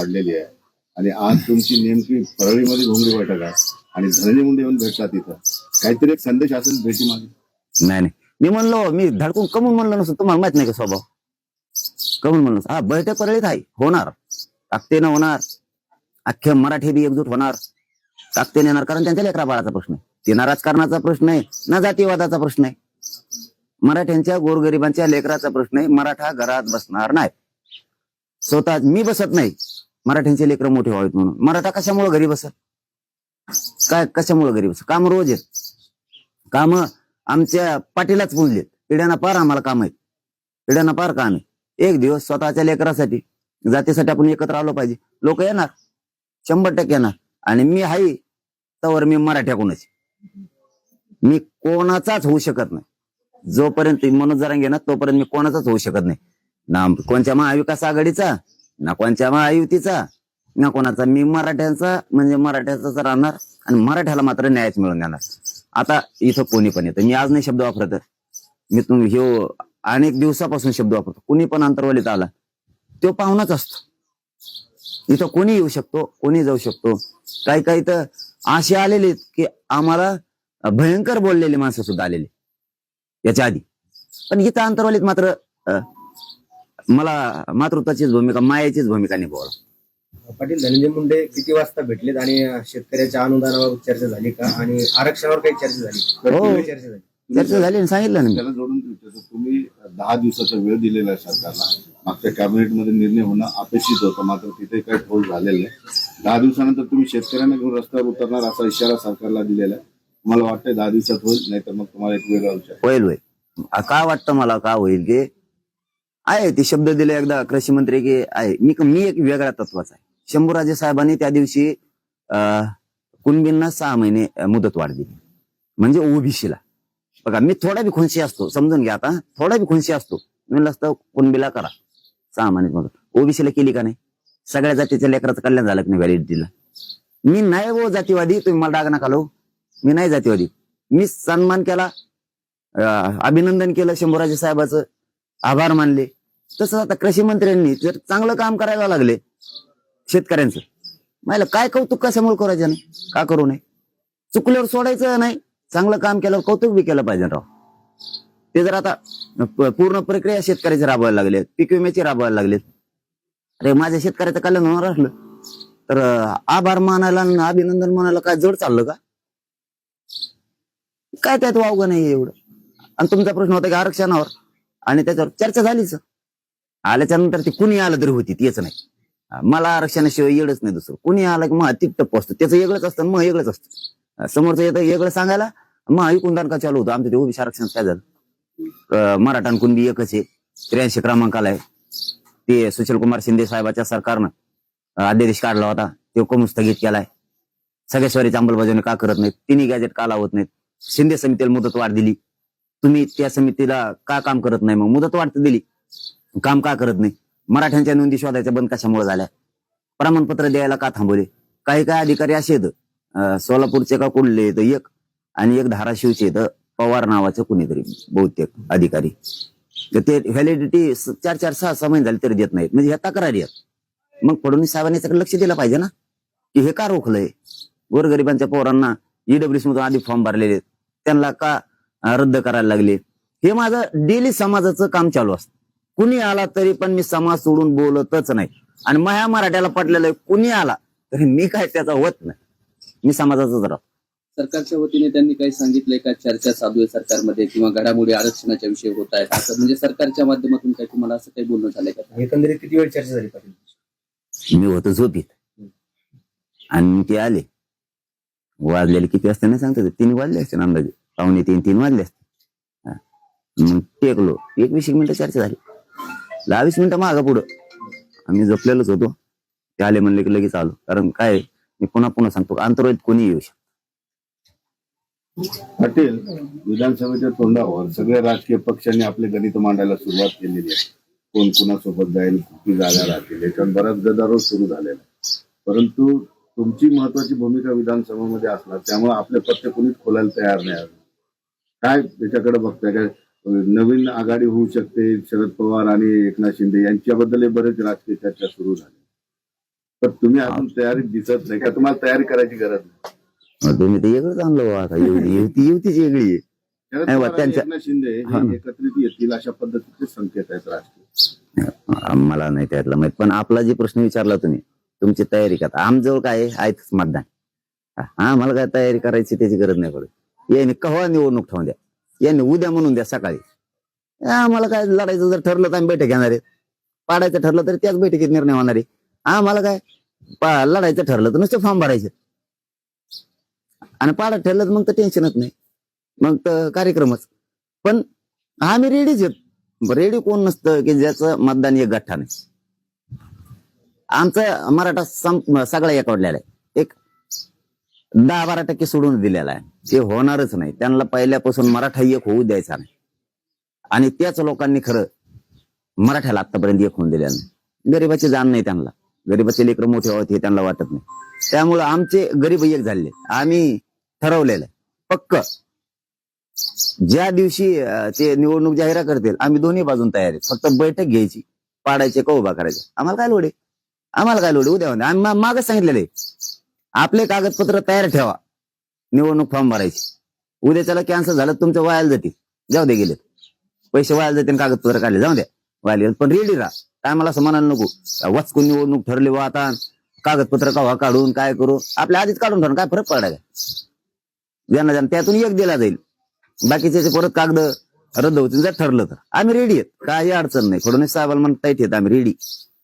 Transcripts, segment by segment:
वाढलेली आहे. आणि आज तुमची नेमकी परळीमध्ये घोंगडी बैठक आहे. आणि धनंजय मुंडे येऊन भेटतात तिथं काहीतरी एक संदेश असेल भेटी मागे? नाही नाही. मी म्हणलो मी धडकून कमून म्हणलो नसतो. तुम्हाला माहीत नाही का स्वभाव? कमून म्हणलो हा बैठक परळीत आहे. होणार. ताकतेनं होणार. अख्खे मराठी बी एकजूट होणार. ताकदीने येणार. कारण त्यांच्या लेकरा बाळाचा प्रश्न आहे. ते ना राजकारणाचा प्रश्न आहे. ना जातीवादाचा प्रश्न आहे. मराठ्यांच्या गोरगरिबांच्या लेकराचा प्रश्न आहे. मराठा घरात बसणार नाही. स्वतः मी बसत नाही. मराठ्यांचे लेकर मोठे व्हावेत म्हणून. मराठा कशामुळे घरी बसत काय कशामुळे घरी बसत काम रोज आहेत. काम आमच्या पाठीलाच पुजलेत पिढ्यांना पार आम्हाला काम आहेत. पिढ्यांना पार काम आहे. एक दिवस स्वतःच्या लेकरासाठी जातीसाठी आपण एकत्र आलो पाहिजे. लोक येणार. शंभर टक्के येणार. आणि मी हाय तर मी मराठ्याकडूनच मी कोणाचाच होऊ शकत नाही. जोपर्यंत मनोज जरांगे ना तोपर्यंत मी कोणाचाच होऊ शकत नाही. ना कोणत्या महाविकास आघाडीचा ना कोणच्या महायुतीचा ना. कोणाचा मी मराठ्यांचा म्हणजे मराठ्याचाच राहणार आणि मराठ्याला मात्र न्यायच मिळून देणार. आता इथं कोणी पण येतं. मी आज नाही शब्द वापरत. मी तुम हे अनेक दिवसापासून शब्द वापरतो. कुणी पण अंतर्वलीत आला तो पाहुणाच असतो. इथं कोणी येऊ शकतो कोणी जाऊ शकतो. काही काही तर असे आलेले की आम्हाला भयंकर बोललेले माणसं सुद्धा आलेले याच्या आधी. पण इथं अंतर्वलीत मात्र मला मातृत्वाचीच भूमिका मायाचीच भूमिका निभावला पाटील धनंजय मुंडे किती वाजता भेटलेत आणि शेतकऱ्याच्या अनुदानाबाबत चर्चा झाली का? आणि आरक्षणावर काही चर्चा झाली? हो. काही चर्चा झाली. चर्चा झाली ना सांगितलं ना मी. त्याला जोडून तुम्ही दहा दिवसाचा वेळ दिलेला आहे सरकारला. मागच्या कॅबिनेटमध्ये निर्णय होणं अपेक्षित होतं. मात्र तिथे काही ठोस झालेलं नाही. दहा दिवसानंतर तुम्ही शेतकऱ्यांना घेऊन रस्त्यावर उतरणार असा इशारा सरकारला दिलेला आहे. मला वाटतं दहा दिवसात होईल? नाहीतर मग तुम्हाला एक वेगळा विचार. होईल होईल. आ, काय वाटतं मला? का होईल की आहे ते शब्द दिले एकदा कृषी मंत्री की आहे. मी मी एक वेगळ्या तत्वाचा आहे. शंभूराजे साहेबांनी त्या दिवशी अं, कुणबींना सहा महिने मुदत वाढ दिली. म्हणजे ओबीसीला. बघा मी थोडा बी खुनशी असतो समजून घ्या आता. थोडा बी खुनशी असतो. म्हणलं असतं कुणबीला करा. सहा महिने मदत. ओबीसीला केली का नाही? सगळ्या जातीच्या लेकराचं कल्याण झालं की नाही व्हॅलिडिटीला मी नाही वो जातीवादी तुम्ही मला डाग नका लो मी नाही जातीवादी. मी सन्मान केला अभिनंदन केलं शंभूराजे साहेबाचं. आभार मानले. तसंच आता कृषी मंत्र्यांनी जर चांगलं काम करायला लागले शेतकऱ्यांचं मला काय कौतुक कशामुळे करायचं नाही का करू नये? चुकल्यावर सोडायचं नाही. चांगलं काम केल्यावर कौतुक बी केलं पाहिजे राव. ते जर आता पूर्ण प्रक्रिया शेतकऱ्याची राबवायला लागले पीक विम्याची राबवायला लागलेत. अरे माझ्या शेतकऱ्याचं कल्याण होणार असलं. तर आभार मानायला आणि अभिनंदन मानायला काय जड चाललं का? काय त्यात वावगं नाही एवढं? आणि तुमचा प्रश्न होता की आरक्षणावर. आणि त्याच्यावर चर्चा झालीच. आल्याच्यानंतर ती कुणी आलं तरी होती तेच नाही. मला आरक्षणाशिवाय येडच नाही दुसरं. कुणी आलं की मग तिप्ट असतो त्याचं वेगळंच असतं मग वेगळंच असतं. समोरचं येतं वेगळं सांगायला मग ऐकून का चालू होतं. आमचं ते ओबीसी आरक्षण काय झालं? अं, मराठा कुणबी एकच आहे. त्र्याऐंशी क्रमांकाला आहे. ते सुशीलकुमार शिंदे साहेबाच्या सरकारनं अध्यादेश काढला होता. तो कमी स्थगित केलाय. सगळ्या अंमलबजावणी का करत नाहीत? तिन्ही गॅजेट का लावत नाहीत? शिंदे समितीला मुदत वाढ दिली. तुम्ही त्या समितीला का काम करत नाही? मग मुदतवाढ दिली. काम का करत नाही? मराठ्यांच्या नोंदी शोधायच्या बंद कशामुळे झाल्या? प्रमाणपत्र द्यायला का थांबवले? काही काही अधिकारी असे आहेत. सोलापूरचे का कुठले आहेत? एक आणि एक धाराशिवचे आहेत. पवार नावाचं कुणीतरी बहुतेक अधिकारी. तर ते व्हॅलिडिटी चार चार सहा सहा महिने झाले तरी देत नाहीत. म्हणजे ह्या तक्रारी आहेत. मग फडणवीस साहेबांनी त्याकडे लक्ष दिलं पाहिजे ना? की हे का रोखलंय? गोरगरिबांच्या पोरांना ईडब्ल्यूएस मधून आधी फॉर्म भरलेले आहेत. त्यांना का रद्द करायला लागले? हे माझं डेली समाजाचं काम चालू असतं. कुणी आला तरी पण मी समाज सोडून बोलतच नाही. आणि माझ्या मराठ्याला पटलेलं आहे कुणी आला तरी मी काय त्याचा होत नाही. मी समाजाचाच राहतो. सरकारच्या वतीने त्यांनी काही सांगितलंय का? चर्चा चालू आहे सरकारमध्ये किंवा घडामोडी आरक्षणाच्या विषयी होत आहेत. असं म्हणजे सरकारच्या माध्यमातून काही तुम्हाला असं काही बोलणं झालंय का? एकंदरीत किती वेळ चर्चा झाली पाटील मी होतो झोपीत. आणि ते आले. वाजलेले किती असते नाही सांगतो ते. तीन वाजले असते ना अंदाजे. पावणे तीन तीन वाजले असते हा. मग टेकलो. एक वीस एक मिनिटं चर्चा झाली. दहा वीस मिनिटं मागं पुढं. आम्ही झोपलेलोच होतो. ते आले म्हणले की लगेच आलो. कारण काय मी पुन्हा पुन्हा सांगतो आंतरवाईत कोणी येऊ शकतो पाटील विधानसभेच्या तोंडावर सगळ्या राजकीय पक्षांनी आपले गणित मांडायला सुरुवात केलेली आहे. कोण कुणासोबत जाईल किती जागा राहतील याच्यावर बराच गदारोळ सुरू झालेला आहे. परंतु तुमची महत्वाची भूमिका विधानसभेमध्ये असणार त्यामुळे आपले पत्ते कोणीच खोलायला तयार नाही काय त्याच्याकडे बघताय? काय नवीन आघाडी होऊ शकते. शरद पवार आणि एकनाथ शिंदे यांच्याबद्दल बरेच राजकीय चर्चा सुरू झाली. तर तुम्ही अजून तयारी दिसत नाही का? तुम्हाला तयारी करायची गरज नाही. तुम्ही ते वेगळंच आणलं आता. युवती युवतीच वेगळी. आहे शिंदे एकत्रित येतील अशा पद्धतीचे संकेत आहेत राजकीय. मला नाही त्यातलं माहीत. पण आपला जे प्रश्न विचारला तुम्ही तुमची तयारी का आमजवळ काय आहे? आहेच मतदान. हा आम्हाला काय तयारी करायची त्याची गरज नाही पडत. यांनी कव्हा निवडणूक ठेवून द्या? यांनी उद्या म्हणून द्या सकाळी. आम्हाला काय लढायचं जर ठरलं तर आम्ही बैठक घेणार आहे. पाडायचं ठरलं तर त्याच बैठकीत निर्णय होणार आहे. आम्हाला काय? पा- लढायचं ठरलं तर नुसतं फॉर्म भरायचे. आणि पाडा ठरलं तर मग तर टेन्शनच नाही. मग तर कार्यक्रमच. पण आम्ही रेडीच आहेत. रेडी कोण नसतं की ज्याचं मतदान एक गठ्ठा नाही. आमचा मराठा सगळा एकवडलेला आहे. दहा बारा टक्के सोडून दिलेला आहे. ते होणारच नाही. त्यांना पहिल्यापासून मराठा एक होऊ द्यायचा नाही. आणि त्याच लोकांनी खरं मराठ्याला आतापर्यंत एक होऊन दिलेलं नाही. गरीबाची जाण नाही त्यांना. गरीबाचे लेकर मोठे व्हावेत हे त्यांना वाटत नाही. त्यामुळं आमचे गरीब एक झाले. आम्ही ठरवलेलं आहे. पक्क. ज्या दिवशी ते निवडणूक जाहीर करतील आम्ही दोन्ही बाजून तयार आहे फक्त बैठक घ्यायची. पाडायचे का उभा करायचे? आम्हाला काय लोडे आम्हाला काय लोडे उद्या आम्ही मागच सांगितलेलं आहे. आपले कागदपत्र तयार ठेवा. निवडणूक फॉर्म भरायची. उद्या त्याला कॅन्सल झालं तुमच्या तुमचं वायाला जातील. जाऊ दे गेले पैसे वायाला जातील कागदपत्र काढले. जाऊ द्या वायाला गेले. पण रेडी राहा. काय मला असं म्हणायला नको. वचकून निवडणूक ठरली वा आता. कागदपत्र कव्हा काढून काय करू? आपल्या आधीच काढून ठेवून काय फरक पडायला ज्यांना ज्यांना त्यातून एक दिला जाईल. बाकीचे परत कागद रद्द होतील जर ठरलं तर. आम्ही रेडी आहेत. काही अडचण नाही. फडणवीस साहेबांना म्हणता येते आम्ही रेडी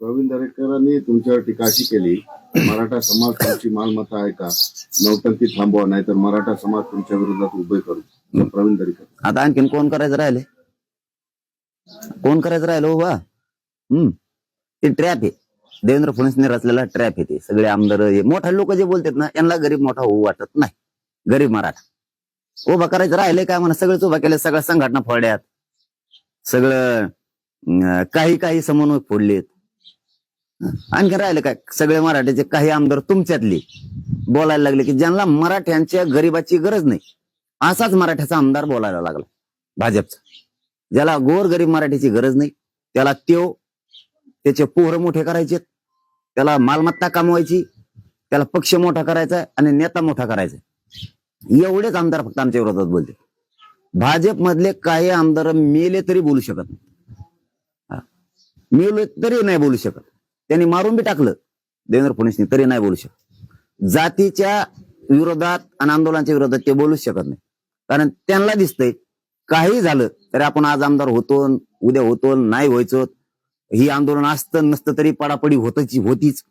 प्रवीण दरेकरांनी तुमच्यावर टीका अशी केली. मराठा समाज तुमची मालमत्ता आहे का? नौटंकी थांबवा नाही तर मराठा समाज तुमच्या विरोधात उभे करू. प्रवीण दरेकर. आता आणखीन कोण करायचं राहिले? कोण करायचं राहिलं हो बा? हम्म. ते ट्रॅप आहे. देवेंद्र फडणवीसने रचलेला ट्रॅप आहे ते. सगळे आमदार हे मोठे लोक जे बोलतात ना यांना गरीब मोठा होऊ वाटत नाही. गरीब मराठा. हो उभा करायचं राहिले काय म्हणा? सगळंच उभा केलं सगळ्या संघटना फोडल्यात. सगळं काही काही समन्वय फोडलेत. आणखी राहिलं काय? सगळे मराठ्याचे काही आमदार तुमच्यातले. बोलायला लागले की ज्यांना मराठ्यांच्या गरीबाची गरज नाही असाच मराठ्याचा आमदार बोलायला लागला. भाजपचा. ज्याला गोर गरीब मराठीची गरज नाही त्याला त्यो त्याचे पोहर मोठे करायचे त्याला मालमत्ता कमवायची त्याला पक्ष मोठा करायचा आणि नेता मोठा करायचा. एवढेच आमदार फक्त आमच्या विरोधात बोलते भाजप मधले काही आमदार मेले तरी बोलू शकत नाही. मेले तरी नाही बोलू शकत. त्यांनी मारून बी टाकलं. देवेंद्र फडणवीसनी तरी नाही बोलू शकत. जातीच्या विरोधात आणि आंदोलनाच्या विरोधात ते बोलूच शकत नाही. कारण त्यांना दिसतंय काही झालं तरी आपण आज आमदार होतो उद्या होतो नाही व्हायचो. ही आंदोलन असतं नसतं तरी पडापडी होतची होतीच.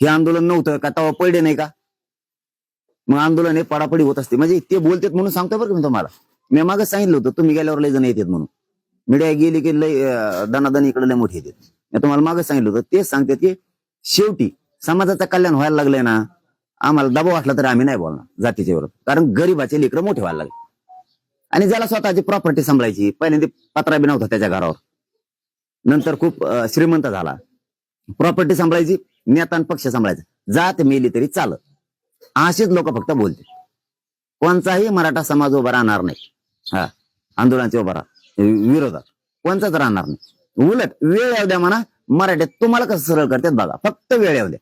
हे आंदोलन नव्हतं का तवा पडले नाही का? मग आंदोलन हे पडापडी होत असते. म्हणजे ते बोलतात म्हणून सांगतो बरं का मी तुम्हाला. मी मागच सांगितलं होतं तुम्ही गेल्यावर लय जण येतात म्हणून. मीडिया गेली की लय दणादण इकडे लय मोठी येतात. मी तुम्हाला मागे सांगितलं होतं तेच सांगतात की शेवटी समाजाचं कल्याण व्हायला लागलंय ना आम्हाला दबाव वाटला तर आम्ही नाही बोलणार जातीच्या विरोधात. कारण गरीबाचे लेकरं मोठे व्हायला लागले. आणि ज्याला स्वतःची प्रॉपर्टी सांभाळायची पहिल्यांदा पत्रा बी नव्हता त्याच्या घरावर. नंतर खूप श्रीमंत झाला. प्रॉपर्टी सांभाळायची नेता पक्ष सांभाळायचा. जात मेली तरी चालत. असेच लोक फक्त बोलते कोणताही मराठा समाज उभा राहणार नाही. हा आंदोलनाचे उभा राहा विरोधात. कोणताच राहणार नाही. उलट वेळ येऊ द्या म्हणा मराठ्यात तुम्हाला कसं सरळ करतात बघा फक्त वेळ येऊ द्या.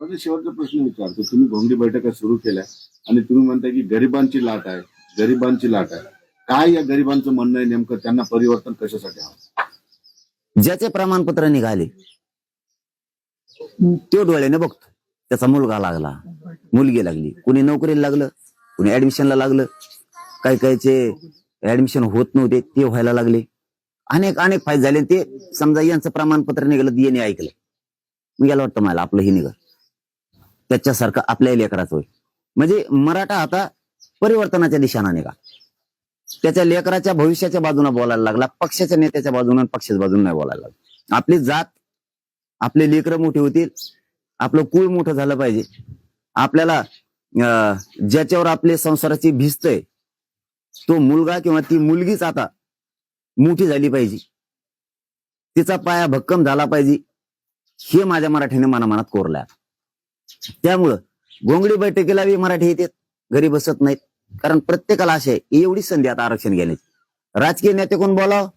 पण शेवटचा प्रश्न विचारतो तुम्ही भोंगडी बैठका सुरू केल्या आणि तुम्ही म्हणताय की गरिबांची लाट आहे गरिबांची लाट आहे. काय या गरिबांचं म्हणणं आहे नेमकं? त्यांना परिवर्तन कशासाठी हवं? ज्याचे प्रमाणपत्र निघाले तो डोळ्याने बघतो त्याचा मुलगा लागला मुलगी लागली. कुणी नोकरीला लागलं कुणी ऍडमिशनला लागलं. काही काहीचे ऍडमिशन होत नव्हते ते व्हायला लागले. अनेक अनेक फायदे झाले. ते समजा यांचं प्रमाणपत्र निघालं येणे ऐकलं. मी गेलं वाटतं मला आपलं हे निघाल. त्याच्यासारखं आपल्या लेकराचं होईल. म्हणजे मराठा आता परिवर्तनाच्या दिशेनं निघा. त्याच्या लेकराच्या भविष्याच्या बाजूने बोलायला लागला पक्षाच्या नेत्याच्या बाजूने पक्षाच्या बाजूने नाही बोलायला लागला. आपली जात आपले लेकरं मोठी होतील आपलं कुळ मोठं झालं पाहिजे. आपल्याला अं, ज्याच्यावर आपले संसाराची भिस्त आहे तो मुलगा किंवा ती मुलगीच आता मोठी झाली पाहिजे. तिचा पाया भक्कम झाला पाहिजे. हे माझ्या मराठीने मनामनात कोरलं त्यामुळं गोंगडी बैठकीला बी मराठी येते घरी बसत नाहीत. कारण प्रत्येकाला असे आहे एवढी संधी आता आरक्षण घेण्याची. राजकीय नेते कोण बोलाव?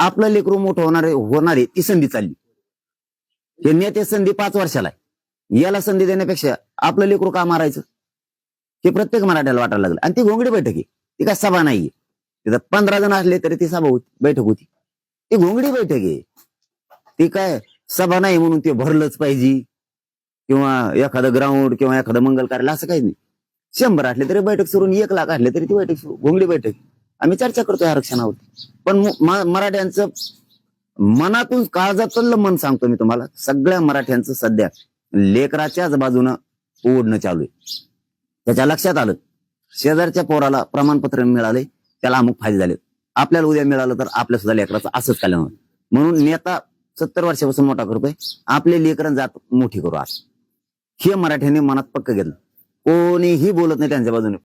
आपलं लेकरू मोठं होणार होणार आहे ती संधी चालली. हे नेते संधी पाच वर्षाला आहे. याला संधी देण्यापेक्षा आपलं लेकरू का मारायचं? हे प्रत्येक मराठ्याला वाटायला लागलं. आणि ती घोंगडी बैठक आहे. ती काय सभा नाहीये. तिथं पंधरा जण असले तरी ती सभा बैठक होती. ती घोंगडी बैठक आहे. ती काय सभा नाही म्हणून ते भरलंच पाहिजे. किंवा एखादं ग्राउंड किंवा एखादं मंगल कार्यालय असं काही नाही. शंभर असले तरी बैठक सुरू एक लाख असले तरी ती बैठक सुरू घोंगडी बैठक. आम्ही चर्चा करतोय आरक्षणावरती. पण मराठ्यांचं मनातून काळजातलं मन सांगतो मी तुम्हाला. सगळ्या मराठ्यांचं सध्या लेकराच्याच बाजूनं ओढणं चालू आहे. त्याच्या लक्षात आलं. शेजारच्या पोराला प्रमाणपत्र मिळाले त्याला अमुक फायदे झाले. आपल्याला उद्या मिळालं तर आपल्या सुद्धा लेकराचं असंच कल्याण होईल. म्हणून नेता सत्तर वर्षापासून मोठा करतोय. आपले लेकरं जात मोठी करू आज. हे मराठ्यांनी मनात पक्क घेतलं. कोणीही बोलत नाही त्यांच्या बाजूने.